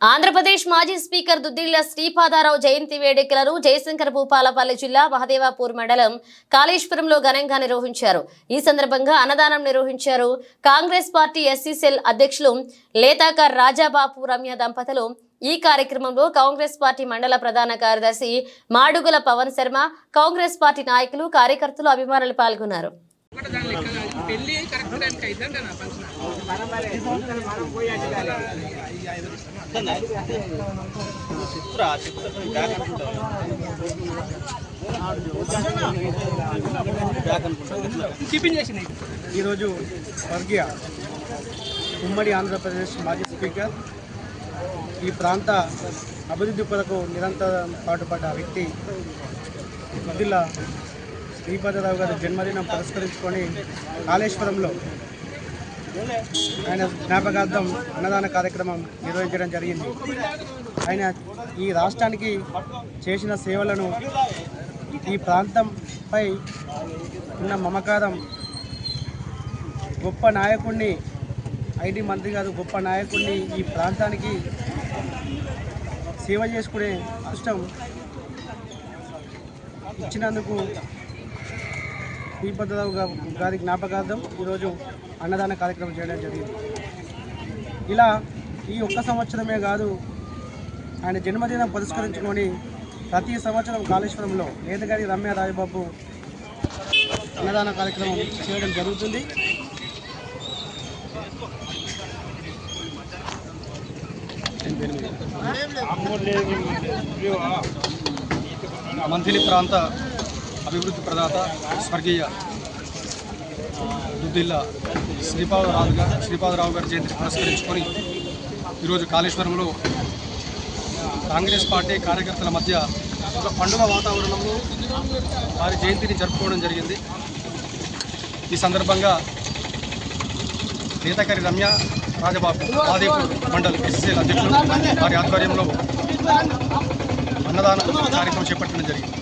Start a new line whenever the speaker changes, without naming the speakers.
ఆంధ్రప్రదేశ్ మాజీ స్పీకర్ దుద్దిళ్ళ శ్రీపాదారావు జయంతి వేడుకలను జయశంకర్ భూపాలపల్లి జిల్లా మహదేవాపూర్ మండలం కాళేశ్వరంలో ఘనంగా నిర్వహించారు. ఈ సందర్భంగా అన్నదానం నిర్వహించారు. కాంగ్రెస్ పార్టీ ఎస్సీసెల్ అధ్యక్షులు లేతాకర్ రాజాబాపు రమ్య దంపతులు. ఈ కార్యక్రమంలో కాంగ్రెస్ పార్టీ మండల ప్రధాన కార్యదర్శి మాడుగుల పవన్ శర్మ కాంగ్రెస్ పార్టీ నాయకులు కార్యకర్తలు అభిమానులు పాల్గొన్నారు.
ఒకటి పెళ్ళి కరెక్ట్ టైంకి అయిద్దంటే నా ఫంక్షన్ టిఫిన్ చేసిన
ఈరోజు స్వర్గీయ ఉమ్మడి ఆంధ్రప్రదేశ్ మాజీ స్పీకర్ ఈ ప్రాంత అభివృద్ధి కొరకు నిరంతరం పాటుపడ్డ వ్యక్తి వదిల శ్రీపాదరావు గారి జన్మదినం పురస్కరించుకొని కాళేశ్వరంలో ఆయన జ్ఞాపకార్థం అన్నదాన కార్యక్రమం నిర్వహించడం జరిగింది. ఆయన ఈ రాష్ట్రానికి చేసిన సేవలను ఈ ప్రాంతంపై ఉన్న మమకారం గొప్ప నాయకుడిని ఐటీ మంత్రి గారు గొప్ప నాయకుడిని ఈ ప్రాంతానికి సేవ చేసుకునే అదృష్టం ఇచ్చినందుకు శ్రీపతిరావు గారి జ్ఞాపకార్థం ఈరోజు అన్నదాన కార్యక్రమం చేయడం జరిగింది. ఇలా ఈ ఒక్క సంవత్సరమే కాదు ఆయన జన్మదినం పురస్కరించుకొని ప్రతి సంవత్సరం కాళేశ్వరంలో ఏదగారి రమ్య రాయబాబు అన్నదాన కార్యక్రమం చేయడం జరుగుతుంది.
మంత్రి ప్రాంత అభివృద్ధి ప్రదాత స్వర్గీయ దుద్దిల్ల శ్రీపాదరావు గారు శ్రీపాదరావు గారి జయంతిని పురస్కరించుకొని ఈరోజు కాళేశ్వరంలో కాంగ్రెస్ పార్టీ కార్యకర్తల మధ్య ఒక పండుగ వాతావరణంలో వారి జయంతిని జరుపుకోవడం జరిగింది. ఈ సందర్భంగా నేతకరి రమ్య రాజబాబు ఆదిపూర్ మండల్ ఎస్ఎస్ఎల్ అధ్యక్షులు వారి ఆధ్వర్యంలో అన్నదాన కార్యక్రమం చేపట్టడం జరిగింది.